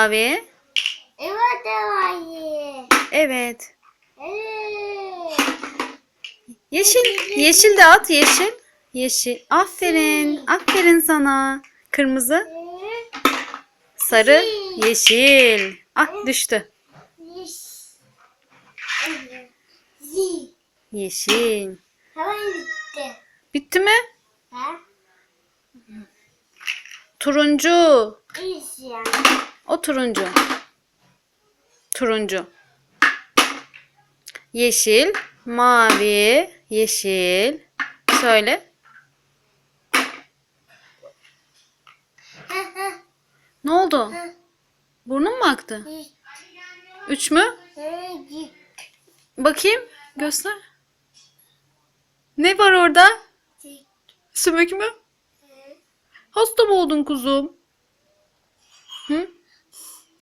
Mavi. Evet evet. Evet. Evet. Yeşil. Yeşil de at yeşil. Yeşil. Aferin. Aferin sana. Kırmızı. Sarı. Yeşil. Ah düştü. Yeşil. Hemen bitti. Bitti mi? Ha? Turuncu. Yani. O turuncu. Turuncu. Yeşil, mavi, yeşil. Söyle. Ne oldu? Burnun mu aktı? Üç mü? Bakayım. Göster. Ne var orada? Sümük mü? Hasta mı oldun kuzum?